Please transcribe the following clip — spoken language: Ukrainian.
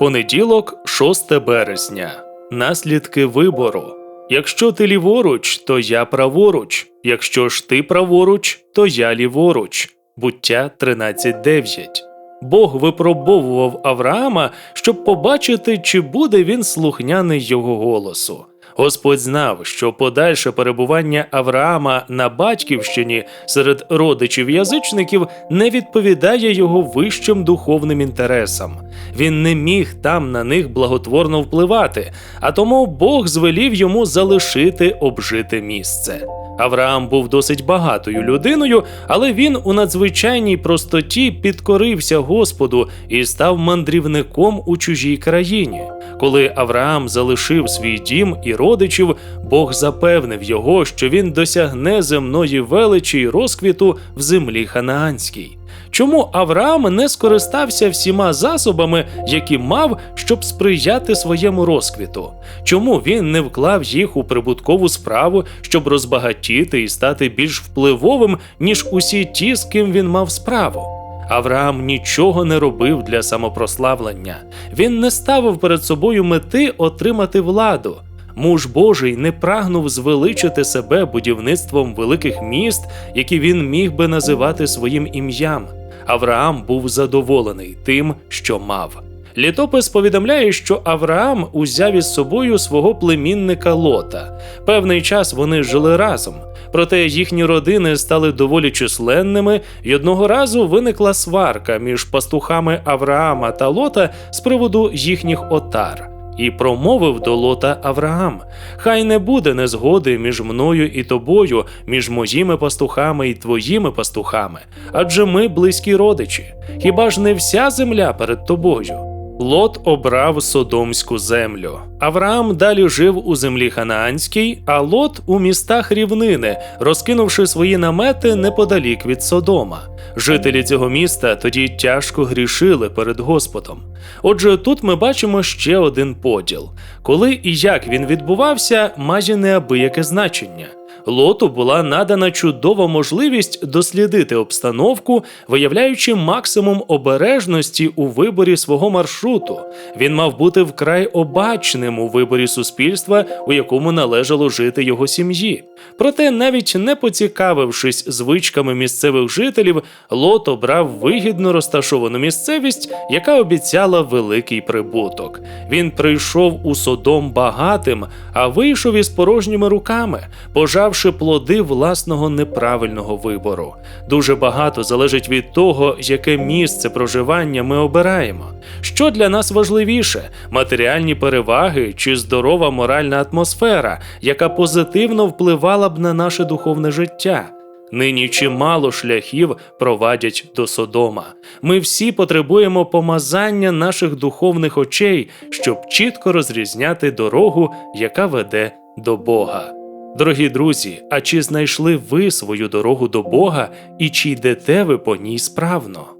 Понеділок, 6 березня. Наслідки вибору. Якщо ти ліворуч, то я праворуч. Якщо ж ти праворуч, то я ліворуч. Буття 13.9. Бог випробовував Авраама, щоб побачити, чи буде він слухняний його голосу. Господь знав, що подальше перебування Авраама на батьківщині серед родичів язичників не відповідає його вищим духовним інтересам. Він не міг там на них благотворно впливати, а тому Бог звелів йому залишити обжите місце. Авраам був досить багатою людиною, але він у надзвичайній простоті підкорився Господу і став мандрівником у чужій країні. Коли Авраам залишив свій дім і родичів, Бог запевнив його, що він досягне земної величі й розквіту в землі ханаанській. Чому Авраам не скористався всіма засобами, які мав, щоб сприяти своєму розквіту? Чому він не вклав їх у прибуткову справу, щоб розбагатіти і стати більш впливовим, ніж усі ті, з ким він мав справу? Авраам нічого не робив для самопрославлення. Він не ставив перед собою мети отримати владу. Муж Божий не прагнув звеличити себе будівництвом великих міст, які він міг би називати своїм ім'ям. Авраам був задоволений тим, що мав. Літопис повідомляє, що Авраам узяв із собою свого племінника Лота. Певний час вони жили разом. Проте їхні родини стали доволі численними, і одного разу виникла сварка між пастухами Авраама та Лота з приводу їхніх отар. І промовив до Лота Авраам: Хай не буде незгоди між мною і тобою, між моїми пастухами і твоїми пастухами, адже ми близькі родичі. Хіба ж не вся земля перед тобою? Лот обрав Содомську землю. Авраам далі жив у землі Ханаанській, а Лот у містах рівнини, розкинувши свої намети неподалік від Содома. Жителі цього міста тоді тяжко грішили перед Господом. Отже, тут ми бачимо ще один поділ. Коли і як він відбувався, має неабияке значення. Лоту була надана чудова можливість дослідити обстановку, виявляючи максимум обережності у виборі свого маршруту. Він мав бути вкрай обачним у виборі суспільства, у якому належало жити його сім'ї. Проте, навіть не поцікавившись звичками місцевих жителів, Лот обрав вигідно розташовану місцевість, яка обіцяла великий прибуток. Він прийшов у Содом багатим, а вийшов із порожніми руками, пожавши плоди власного неправильного вибору. Дуже багато залежить від того, яке місце проживання ми обираємо. Що для нас важливіше: матеріальні переваги чи здорова моральна атмосфера, яка позитивно впливала б на наше духовне життя. Нині чимало шляхів провадять до Содома. Ми всі потребуємо помазання наших духовних очей, щоб чітко розрізняти дорогу, яка веде до Бога. Дорогі друзі, а чи знайшли ви свою дорогу до Бога і чи йдете ви по ній справно?